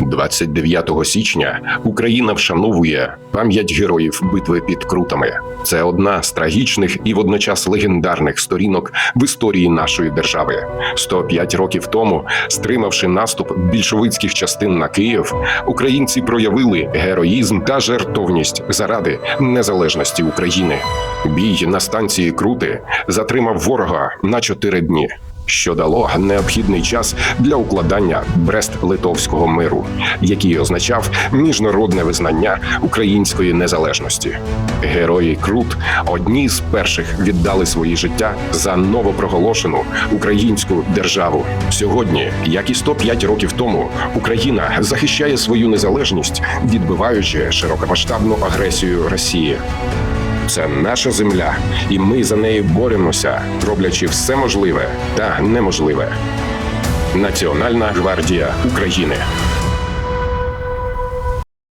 29 січня Україна вшановує пам'ять героїв битви під Крутами. Це одна з трагічних і водночас легендарних сторінок в історії нашої держави. 105 років тому, стримавши наступ більшовицьких частин на Київ, українці проявили героїзм та жертовність заради незалежності України. Бій на станції Крути затримав ворога на 4 дні що дало необхідний час для укладання Брест-Литовського миру, який означав міжнародне визнання української незалежності. Герої Крут одні з перших віддали свої життя за новопроголошену українську державу. Сьогодні, як і 105 років тому, Україна захищає свою незалежність, відбиваючи широкомасштабну агресію Росії. Це наша земля, і ми за неї боремося, роблячи все можливе та неможливе. Національна гвардія України.